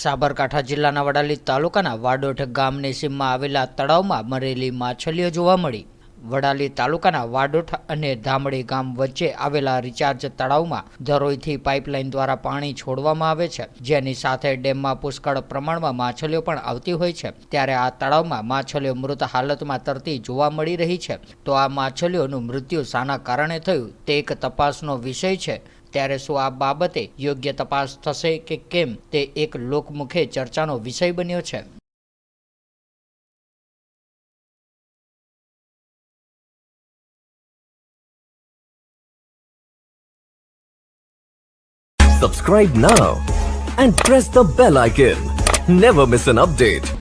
સાબરકાંઠા જિલ્લાના વડાલી તાલુકાના વાડોઠ ગામની સીમમાં આવેલા તળાવમાં મરેલી માછલીઓ જોવા મળી. વડાલી તાલુકાના વાડોઠ અને ધામડી ગામ વચ્ચે આવેલા રિચાર્જ તળાવમાં ધરોઈથી પાઇપલાઇન દ્વારા પાણી છોડવામાં આવે છે. જેની સાથે ડેમમાં પુષ્કળ પ્રમાણમાં માછલીઓ પણ આવતી હોય છે. ત્યારે આ તળાવમાં માછલીઓ મૃત હાલતમાં તરતી જોવા મળી રહી છે. તો આ માછલીઓનું મૃત્યુ શાના કારણે થયું તે એક તપાસનો વિષય છે. ત્યારે શું આ બાબતે યોગ્ય તપાસ થશે કે કેમ તે એક લોકમુખે ચર્ચાનો વિષય બન્યો છે Subscribe now and press the bell icon. Never miss an update.